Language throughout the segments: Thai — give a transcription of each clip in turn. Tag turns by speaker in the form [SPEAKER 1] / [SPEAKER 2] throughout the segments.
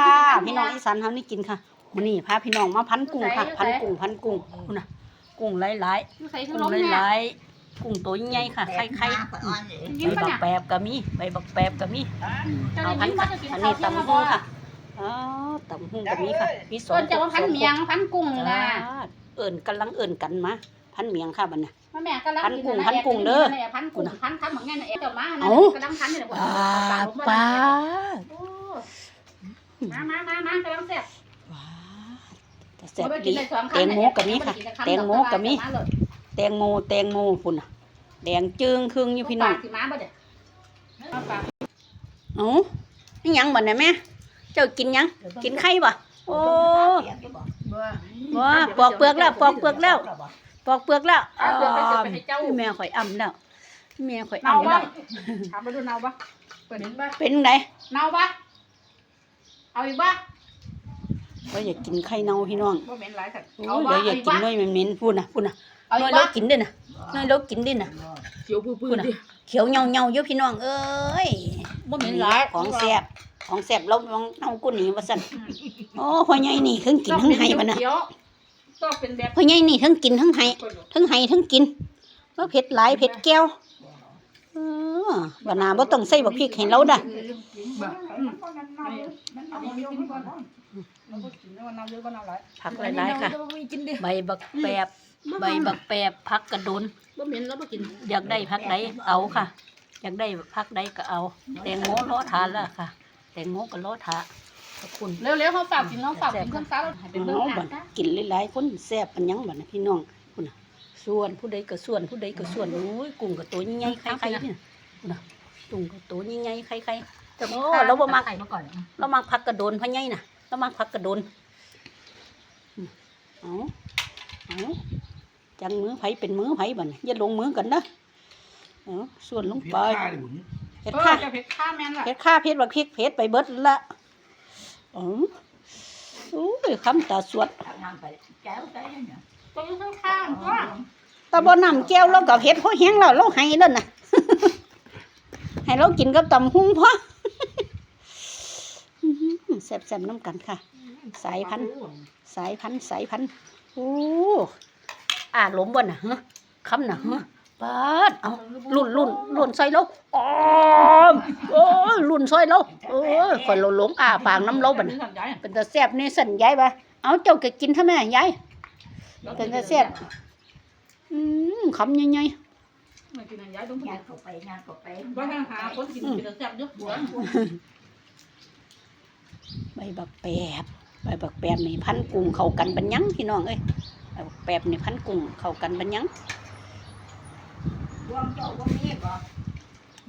[SPEAKER 1] ค่ะ พี่น้องอีสานเฮานี่กินค่ะมื้อนี้พาพี่น้องมาพันกุ้งค่ะ พันกุ้งพันกุ้งพุ่นน่ะกุ้งหลาย
[SPEAKER 2] อยู่ใส่
[SPEAKER 1] ๆ
[SPEAKER 2] ถุง
[SPEAKER 1] กุ้
[SPEAKER 2] ล
[SPEAKER 1] ง
[SPEAKER 2] มเนี่ย
[SPEAKER 1] หลายๆกุ้งตัวใหญ่ค่ะไข่ไข่
[SPEAKER 2] กิน
[SPEAKER 1] ใบ
[SPEAKER 2] ปะ
[SPEAKER 1] บั
[SPEAKER 2] เนี่
[SPEAKER 1] ก
[SPEAKER 2] ย
[SPEAKER 1] แปบก็มีใบบักแปบก็มี
[SPEAKER 2] เจ้า
[SPEAKER 1] เอา
[SPEAKER 2] นี่
[SPEAKER 1] พั
[SPEAKER 2] กิ
[SPEAKER 1] น
[SPEAKER 2] น
[SPEAKER 1] ค่ะ
[SPEAKER 2] ว่าจะกิน
[SPEAKER 1] อัน
[SPEAKER 2] ข้า
[SPEAKER 1] นี้
[SPEAKER 2] วเที่ยง
[SPEAKER 1] ตำ
[SPEAKER 2] มา
[SPEAKER 1] หู
[SPEAKER 2] บ่
[SPEAKER 1] ค่ะอ๋อตำหูก็มีค่ะมีสอง
[SPEAKER 2] เอิ้นจะว่าพันเมียงพันกุ้ง
[SPEAKER 1] อ่า
[SPEAKER 2] นะ
[SPEAKER 1] เอิ้นกำลังเอิ้นกันมาพันเมียงค่ะบัดน่ะ
[SPEAKER 2] แม่กำลัง
[SPEAKER 1] พันกุ้งพันกุ้งเด้อ
[SPEAKER 2] พันกุ้งพันพันเหมือนกันเอ๋เจ้ามา
[SPEAKER 1] เอ้า
[SPEAKER 2] กำลังพันนี่แหละ
[SPEAKER 1] ป้าป้า
[SPEAKER 2] โอ้ มามามามาำลังแซ่บ
[SPEAKER 1] ว้าแต่แซ่บดีแตงโมก็มีค่ะ แตงโมก็มีแตงโมแตงโมพุ่นน่ะแดงจึงครึ่งอยู่พี่น้อง
[SPEAKER 2] สิมาบ่เอปาก
[SPEAKER 1] เอ้นี่ยังบัดน่ะแม่ เจ้ากินยัง กินไข่บ่โอ้ว้าปอกเปลือกแล้วปอกเปลือกแล้วปอกเปลือกแล้ว
[SPEAKER 2] อาเปลือกไปเสิร์ฟไปให้เจ้า
[SPEAKER 1] แม่ข่อยอ่ำแล้วแม่ข่อย
[SPEAKER 2] น่า
[SPEAKER 1] อ่ำ
[SPEAKER 2] บ่
[SPEAKER 1] แล้ว
[SPEAKER 2] ถาไปดูเน่าบ่เป็นบ่
[SPEAKER 1] เป็นไง
[SPEAKER 2] เน่าบ่ เอาอีกบ่
[SPEAKER 1] ก็อยากกินไข่เน่าพี่น้อง
[SPEAKER 2] บ่เหม็นหลายสัตว์
[SPEAKER 1] โอ้
[SPEAKER 2] เอา
[SPEAKER 1] ย
[SPEAKER 2] บ่
[SPEAKER 1] เดี๋ยวอยากกิน
[SPEAKER 2] เอาอีกบ่
[SPEAKER 1] ด้วยเหม็นๆพูดนะพูดนะ
[SPEAKER 2] เอา
[SPEAKER 1] น้
[SPEAKER 2] อี
[SPEAKER 1] อย
[SPEAKER 2] ก
[SPEAKER 1] เรา
[SPEAKER 2] บ่
[SPEAKER 1] กินด้วยนะน้อยเรากินด้วยนะ
[SPEAKER 2] เขียวปื้อๆดิ
[SPEAKER 1] เขียวเงาเงาๆอยู่พี่น้องเอ้ย
[SPEAKER 2] บ่เหม็นหลาย
[SPEAKER 1] ของแซ่บของแซ่บเราลองเอากุ้นี่ว่าสั่นโอ้พ่อใหญ่นี่ทั้งกินทั้งไห้ปะนะ
[SPEAKER 2] เขียวต้องเป็นแบบ
[SPEAKER 1] พ่อใหญ่นี่ทั้งกินทั้งไห้ทั้งไห้ทั้งกินว่าเผ็ดหลายเผ็ดแก้วเออบ่นาบ่ต้องใส่บักพริกให้เราด่ะ ผักหลายๆค่ะใบบักแปบใบบักแปบผักกระโดน
[SPEAKER 2] บ่เหม็นแล้วบ่กิน
[SPEAKER 1] อยากได้ผักใดเอาค่ะ อยากได้ผักใดก็เอา แตงโมล้อทานแล้วค่ะ แตงโมก็ล้อทาขอบคุณ
[SPEAKER 2] เร็วๆเขาฝากกินเขาฝากกินเครื่องซ้าแล้วให้เป็นเบิ่ง
[SPEAKER 1] เอา
[SPEAKER 2] ห
[SPEAKER 1] บั
[SPEAKER 2] น้า
[SPEAKER 1] ดกินหลายๆคนแซ่บปันหยังบัดนะพี่น้องคุณน่ะส่วนผู้ใดก็ส่วนผู้ใดก็ส่วนโอ้ยกุ้งกับตัวใหญ่ๆไข่ๆนี่นะคุณน่ะกุ้งกับตัวใหญ่ๆไข่ๆ แต่โอ้เราบ่มัก
[SPEAKER 2] ไข่มาก่อน
[SPEAKER 1] เรามักผักกระโดนพ่อใหญ่น่ะเรามักผักกระโดนอืมเอาเอาจังมือไผเป็นมือไผบัดน่ะอย่าลงมือกันนะเอาส่วนลงไปเฮ็ด
[SPEAKER 2] เออ
[SPEAKER 1] ค่ะ
[SPEAKER 2] จะเผ็ดข้าแม่นล่ะ
[SPEAKER 1] เผ็ดข้าเผ็ดบักพริกเผ็ดไปเบิดละอ๋อโอ้ยคำตาสวด
[SPEAKER 2] ตัวอยู่ข้างๆก็
[SPEAKER 1] ตาบ่นำแก้วเรากับเผ็ดพอแห้งแล้วเราให้แล้วน่ะให้เรากินกับตำหุ้งพออื้อหือ แซ่บๆน้ำกันค่ะ สายพันธุ์สายพันธุ์สายพันธุ์โอ้อ่าหลมบ่น่ะฮะคำน่ะฮะปาดเอาลุ่นลุ่นลุ่นใส่เราอ๋อมโอ้ยลุ่นใส่เราโอ้ยข่อยเราหลงอ่าปากน้ำเราบ่น่ะเป็นตาแซ่บนี่สั่นยายบ่เอาเจ้าก็กินทำไมยายเป็นตาแซ่บอืมคำใหญ่
[SPEAKER 2] ไม่กินอันย้ายต้อง
[SPEAKER 3] งานเข้าไปงานเข้าไป
[SPEAKER 2] บ่ทางหาคนกินเป็นแซ่บเยอะ
[SPEAKER 1] ๆ ใบบักแปบใบบักแปบนี่พันกุ้งเข้ากันบันยังพี่น้องเอ้ยใบบักแปบนี่พันกุ้งเข้ากันบันยัง
[SPEAKER 3] รวมเจ้าบ่มีบ่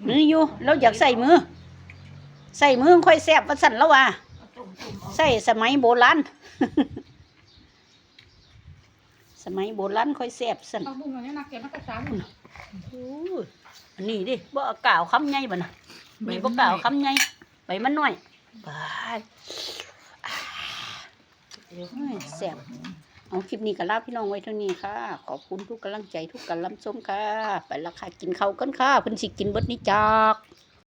[SPEAKER 1] มืออยู่เราอยากใส่มือ ใส่มือค่อยแซ่บว่าสั่นแล้วว่า
[SPEAKER 3] ตุ่มตุ่มเอา
[SPEAKER 1] ใส่สมัยโบราณสมัยโบราณค่อยแซ่บสั่น
[SPEAKER 2] เอาบุ้งอันนี้นักเก็บมาแต่สาม
[SPEAKER 1] โอ้ยอันนี้ดิบ่เอากล่าวคำใหญ่บ่น่ะมีบ่กล่าวคำใหญ่ใบมันน้อย บายอ่าเอ้ยแซ่บเอาคลิปนี้กับลาพี่น้องไว้เท่านี้ค่ะ ขอบคุณทุกกำลังใจทุกกำลังชมค่ะ ไปละค่ะ กินข้าวกันค่ะเพิ่นสิกินเบิดนี้จาก